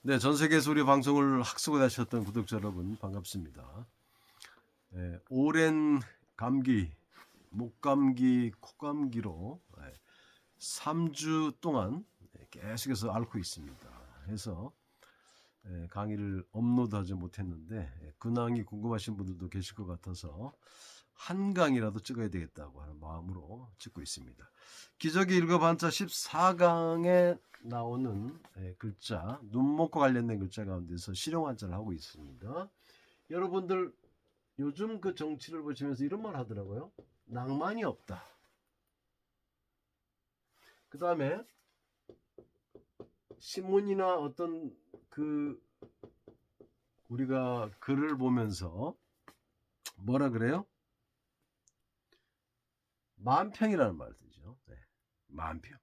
네, 전 세계에서 우리 방송을 학습을 하셨던 구독자 여러분 반갑습니다. 예, 오랜 감기, 목감기, 코감기로 예, 3주 동안 예, 계속해서 앓고 있습니다. 해서 예, 강의를 업로드하지 못했는데 예, 근황이 궁금하신 분들도 계실 것 같아서 한 강이라도 찍어야 되겠다고 하는 마음으로 찍고 있습니다. 기저귀 읽어반자 14강에 나오는 예, 글자 눈목과 관련된 글자 가운데서 실용한자를 하고 있습니다. 여러분들 요즘 그 정치를 보시면서 이런 말 하더라고요. 낭만이 없다. 그 다음에 신문이나 어떤 그 우리가 글을 보면서 뭐라 그래요? 만평이라는 말을 쓰죠. 네, 만평.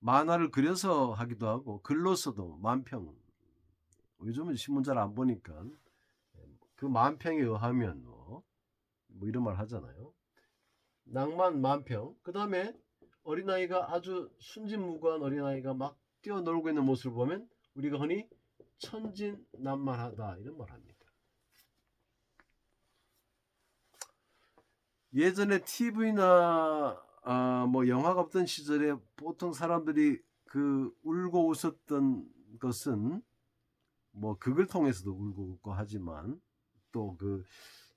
만화를 그려서 하기도 하고 글로서도 만평. 요즘은 신문 잘 안 보니까 그 만평에 의하면 뭐, 뭐 이런 말 하잖아요. 낭만 만평. 그 다음에 어린아이가 아주 순진무구한 어린아이가 막 뛰어놀고 있는 모습을 보면 우리가 흔히 천진난만하다 이런 말 합니다. 예전에 TV나 아, 뭐 영화가 없던 시절에 보통 사람들이 그 울고 웃었던 것은 뭐 극을 통해서도 울고 웃고 하지만 또 그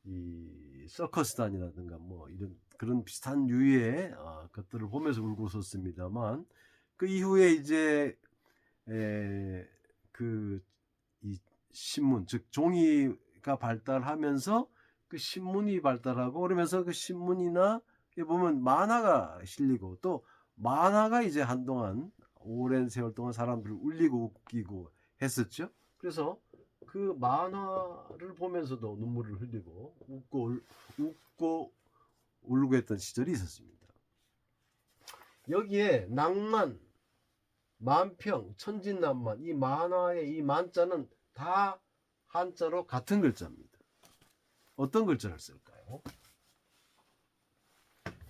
이 서커스단이라든가 뭐 이런 그런 비슷한 유의 어, 것들을 보면서 울고 웃었습니다만 그 이후에 이제 그이 신문 즉 종이가 발달하면서 그 신문이 발달하고 그러면서 그 신문이나 이 보면 만화가 실리고 또 만화가 이제 한동안 오랜 세월 동안 사람들을 울리고 웃기고 했었죠. 그래서 그 만화를 보면서도 눈물을 흘리고 웃고 울- 웃고 울고 했던 시절이 있었습니다. 여기에 낭만, 만평, 천진난만 이 만화의 이 만자는 다 한자로 같은 글자입니다. 어떤 글자를 쓸까요?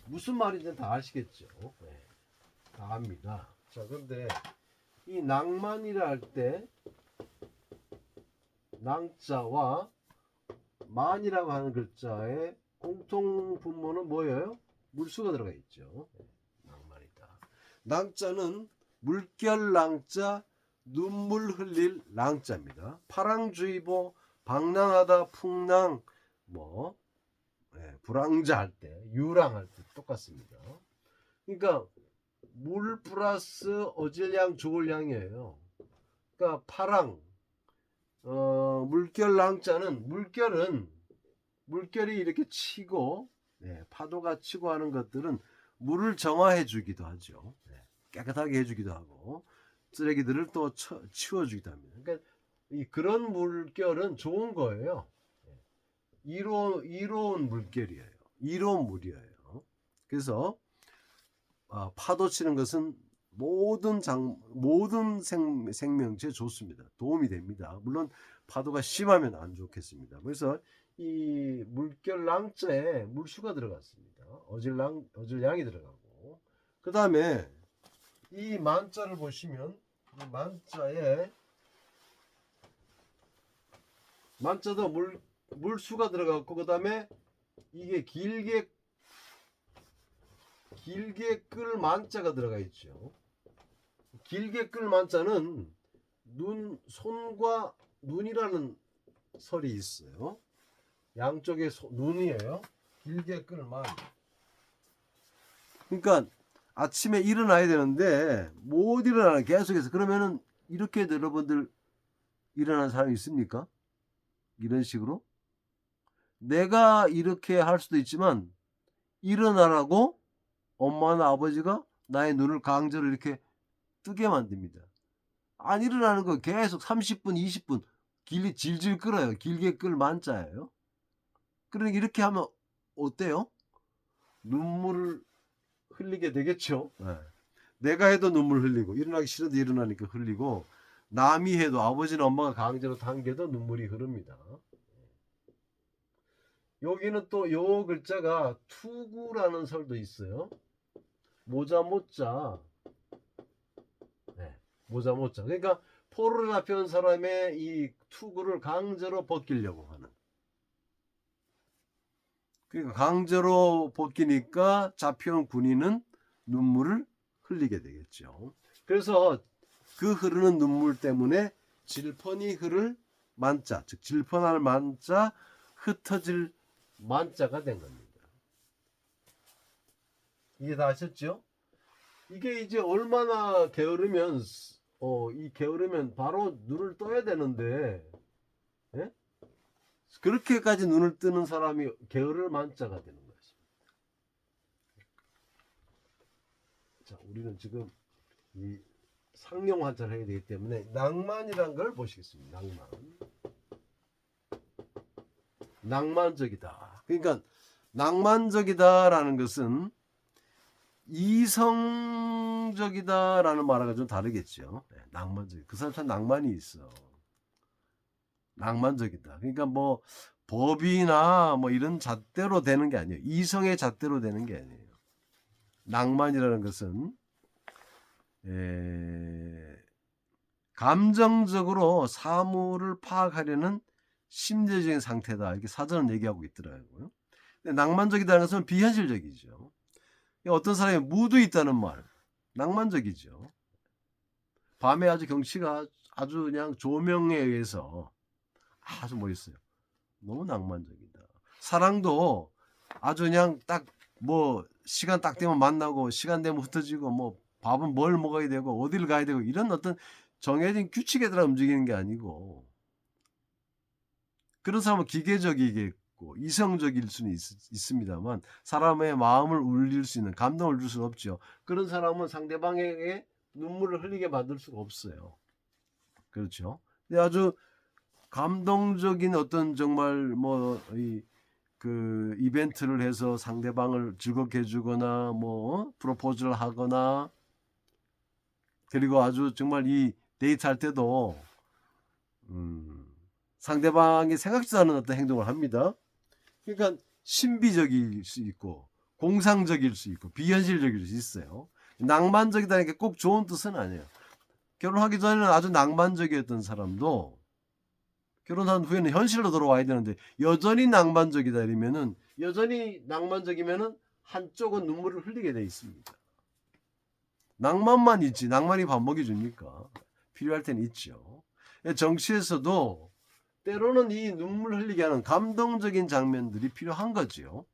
무슨 말인지 다 아시겠죠? 네, 다 압니다. 자, 그런데 이 낭만이라 할 때 낭자와 만이라고 하는 글자의 공통 분모는 뭐예요? 물수가 들어가 있죠. 네, 낭만이다. 낭자는 물결 낭자, 눈물 흘릴 낭자입니다. 파랑주의보, 방랑하다, 풍랑, 뭐 예, 불황자 할 때, 유랑할 때 똑같습니다. 그러니까 물 플러스 어질량, 조울량이에요. 그러니까 파랑, 어, 물결 랑자는 물결은 물결이 이렇게 치고 예, 파도가 치고 하는 것들은 물을 정화해 주기도 하죠. 예, 깨끗하게 해주기도 하고 쓰레기들을 또 쳐- 치워주기도 합니다. 그러니까 이 그런 물결은 좋은 거예요. 이로 이로운 물결이에요. 이로운 물이에요. 그래서 아, 파도 치는 것은 모든 장 모든 생, 생명체에 좋습니다. 도움이 됩니다. 물론 파도가 심하면 안 좋겠습니다. 그래서 이 물결 랑자에 물수가 들어갔습니다. 어질랑 어질량이 들어가고 그 다음에 이 만자를 보시면 이 만자에 만자도 물 물수가 들어갔고 그 다음에 이게 길게 길게 끌 만자가 들어가 있죠. 길게 끌 만자는 눈 손과 눈이라는 설이 있어요. 양쪽에 소- 눈이에요. 길게 끌 만. 그러니까 아침에 일어나야 되는데 못 일어나 계속해서 그러면은 이렇게 여러분들 일어나는 사람이 있습니까? 이런 식으로 내가 이렇게 할 수도 있지만 일어나라고 엄마나 아버지가 나의 눈을 강제로 이렇게 뜨게 만듭니다. 안 일어나는 거 계속 30분, 20분 길게 질질 끌어요. 길게 끌 만자예요. 그러니까 이렇게 하면 어때요? 눈물을 흘리게 되겠죠. 네. 내가 해도 눈물 흘리고 일어나기 싫어도 일어나니까 흘리고 남이 해도 아버지나 엄마가 강제로 당겨도 눈물이 흐릅니다. 여기는 또 요 글자가 투구라는 설도 있어요. 모자 모자. 네. 모자 못 자. 그러니까 포로로 잡혀온 사람의 이 투구를 강제로 벗기려고 하는. 그러니까 강제로 벗기니까 잡혀온 군인은 눈물을 흘리게 되겠죠. 그래서 그 흐르는 눈물 때문에 질펀이 흐를 만자, 즉 질펀할 만자, 흩어질 만자가 된 겁니다. 이게 다 아셨죠? 이게 이제 얼마나 게으르면 어, 이 게으르면 바로 눈을 떠야 되는데 예? 그렇게까지 눈을 뜨는 사람이 게으를 만자가 되는 것입니다. 자, 우리는 지금 이 상용 한자를 해야 되기 때문에 낭만이란 걸 보시겠습니다. 낭만. 낭만적이다. 그러니까 낭만적이다라는 것은 이성적이다라는 말하고 좀 다르겠죠. 네, 낭만적. 그 사람 참 낭만이 있어. 낭만적이다. 그러니까 뭐 법이나 뭐 이런 잣대로 되는 게 아니에요. 이성의 잣대로 되는 게 아니에요. 낭만이라는 것은 에, 감정적으로 사물을 파악하려는 심리적인 상태다. 이렇게 사전은 얘기하고 있더라고요. 근데 낭만적이다는 것은 비현실적이죠. 어떤 사람이 무드 있다는 말, 낭만적이죠. 밤에 아주 경치가 아주 그냥 조명에 의해서 아주 멋있어요. 너무 낭만적이다. 사랑도 아주 그냥 딱 뭐 시간 딱 되면 만나고 시간 되면 흩어지고 뭐 밥은 뭘 먹어야 되고 어디를 가야 되고 이런 어떤 정해진 규칙에 따라 움직이는 게 아니고 그런 사람은 기계적이겠고 이성적일 수는 있, 습니다만 사람의 마음을 울릴 수 있는 감동을 줄 수는 없죠. 그런 사람은 상대방에게 눈물을 흘리게 만들 수가 없어요. 그렇죠. 근데 아주 감동적인 어떤 정말 뭐 이 그 이벤트를 해서 상대방을 즐겁게 해주거나 뭐 프로포즈를 하거나 그리고 아주 정말 이 데이트할 때도 음, 상대방이 생각지도 않은 어떤 행동을 합니다. 그러니까 신비적일 수 있고 공상적일 수 있고 비현실적일 수 있어요. 낭만적이다는 게 꼭 좋은 뜻은 아니에요. 결혼하기 전에는 아주 낭만적이었던 사람도 결혼한 후에는 현실로 돌아와야 되는데 여전히 낭만적이다 이러면은 여전히 낭만적이면은 한쪽은 눈물을 흘리게 돼 있습니다. 낭만만 있지 낭만이 밥 먹여줍니까? 필요할 때는 있죠. 정치에서도 때로는 이 눈물 흘리게 하는 감동적인 장면들이 필요한 거지요.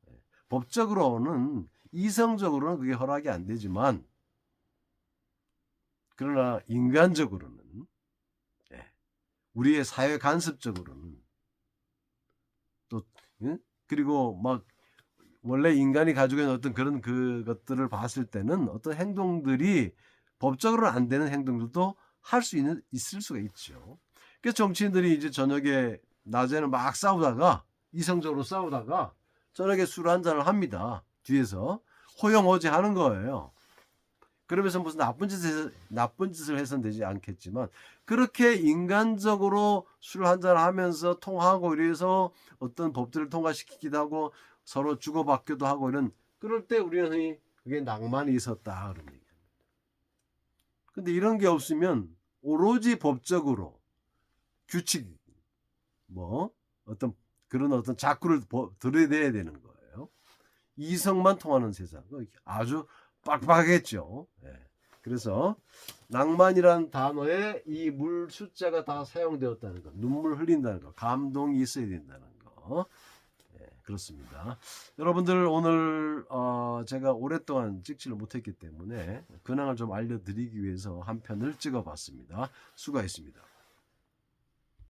법적으로는 이성적으로는 그게 허락이 안 되지만 그러나 인간적으로는 예, 우리의 사회 간섭적으로는 또 예? 그리고 막 원래 인간이 가지고 있는 어떤 그런 그 것들을 봤을 때는 어떤 행동들이 법적으로는 안 되는 행동들도 할 수 있는 있을 수가 있죠. 그래서 정치인들이 이제 저녁에 낮에는 막 싸우다가 이성적으로 싸우다가 저녁에 술 한 잔을 합니다. 뒤에서 호영호재 하는 거예요. 그러면서 무슨 나쁜 짓을 나쁜 짓을 해서는 되지 않겠지만 그렇게 인간적으로 술 한 잔 하면서 통하고 이래서 어떤 법들을 통과시키기도 하고 서로 주고받기도 하고 이런 그럴 때 우리는 흔히 그게 낭만이 있었다 그런 얘기합니다. 근데 이런 게 없으면 오로지 법적으로 규칙 뭐 어떤 그런 어떤 자꾸를 버- 들여내야 되는 거예요. 이성만 통하는 세상 아주 빡빡했죠. 예. 그래서 낭만이란 단어에 이 물 숫자가 다 사용되었다는 거, 눈물 흘린다는 거, 감동이 있어야 된다는 거. 예, 그렇습니다. 여러분들 오늘 어, 제가 오랫동안 찍지를 못했기 때문에 근황을 좀 알려드리기 위해서 한 편을 찍어봤습니다. 수고했습니다.